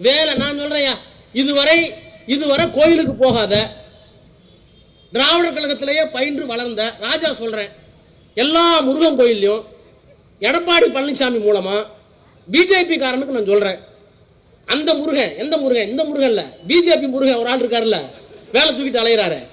வேலை நான் சொல்றேன்யா. இதுவரை இதுவரை கோயிலுக்கு போகாத திராவிடர் கழகத்திலேயே பயின்று வளர்ந்த ராஜா சொல்றேன். எல்லா முருகன் கோயில்லையும் எடப்பாடி பழனிசாமி மூலமா பிஜேபி காரனுக்கு நான் சொல்றேன். அந்த முருகன் எந்த முருகன்? இந்த முருகன் இல்ல. பிஜேபி முருகன் ஒரு ஆள் இருக்காருல்ல. வேலை தூக்கிட்டு அலையிறாரு.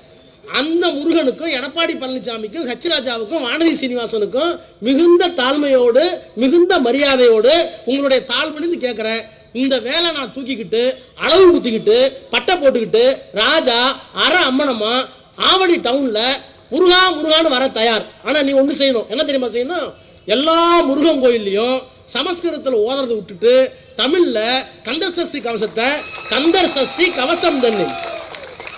அந்த முருகனுக்கும் எடப்பாடி பழனிசாமிக்கும் ஹச் ராஜாவுக்கும் வானதி சீனிவாசனுக்கும் மிகுந்த தாழ்மையோடு மிகுந்த மரியாதையோடு உங்களுடைய தாழ்மணிந்து கேட்குறேன். இந்த வேலை நான் தூக்கிக்கிட்டு அளவு குத்திக்கிட்டு பட்டை போட்டுக்கிட்டு ராஜா அற அம்மனம்மா ஆவடி டவுன்ல முருகா முருகான்னு வர தயார். ஆனா நீ ஒண்ணு செய்யணும். என்ன தெரியுமா செய்யணும்? எல்லா முருகன் கோயில்லையும் சமஸ்கிருதத்தில் ஓதுறதை விட்டுட்டு தமிழ்ல கந்தர் சஷ்டி கவசத்தை கந்தர் சஷ்டி கவசம் தண்ணி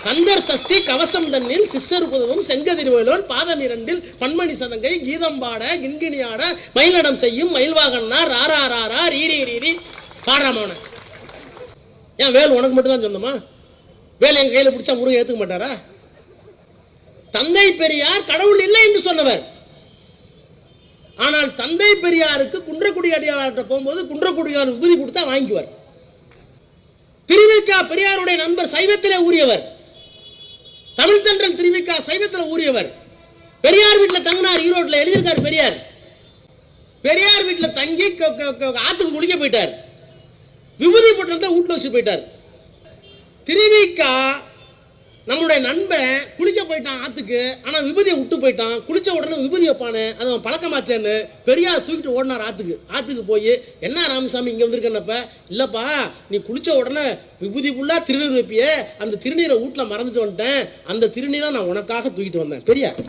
கந்தர் சஷ்டி கவசம் தண்ணில் சிஸ்டர் புதவும் செங்கதிர்வேலோன் பாதம் இரண்டில் பன்மணி சதங்கை கீதம் பாட கிண்கிணி மயிலடம் செய்யும் மயில்வாகன்னா ராரா ராரா ரீரி ரீரி. பாடுறாமான ஏன் வேல் உனக்கு மட்டும் தான் சொந்தமா? வேல் எங்க கையில பிடிச்சா முருகன் ஏத்துக்க மாட்டாரா? தந்தை பெரியார் கடவுள் இல்லை என்று சொன்னவர். ஆனால் தந்தை பெரியாருக்கு குன்றக்குடி அடியாளர்கிட்ட போகும்போது குன்றக்குடியார் விபூதி கொடுத்தா வாங்கிக்குவார். திருவிக்கா பெரியாருடைய நண்பர் சைவத்திலே ஊறியவர். தமிழ் திருவிக்கா சைவத்தில் ஊறியவர். பெரியார் வீட்டில் தங்கினார் ஈரோட்டில் எழுதியிருக்கார் பெரியார். பெரியார் வீட்டில் தங்கி க- குளிக்க போயிட்டார். விபூதி போட்டு வந்து வீட்டில் வச்சு போயிட்டார். திருவிக்கா நம்மளுடைய நண்பன் குளிக்க போயிட்டான் ஆத்துக்கு ஆனால் விபூதியை விட்டு போயிட்டான். குளிச்ச உடனே விபதி வைப்பானு அது அவன் பழக்கமாச்சேன்னு பெரியார் தூக்கிட்டு ஓடினார் ஆத்துக்கு. ஆத்துக்கு போய் என்ன ராமசாமி இங்கே வந்திருக்கேன்னப்ப? இல்லைப்பா நீ குளிச்ச உடனே விபூதி ஃபுல்லாக திருநீர் வைப்பியே. அந்த திருநீரை வீட்டில் மறந்துட்டு வந்துட்டேன். அந்த திருநீரை நான் உனக்காக தூக்கிட்டு வந்தேன். பெரியார்.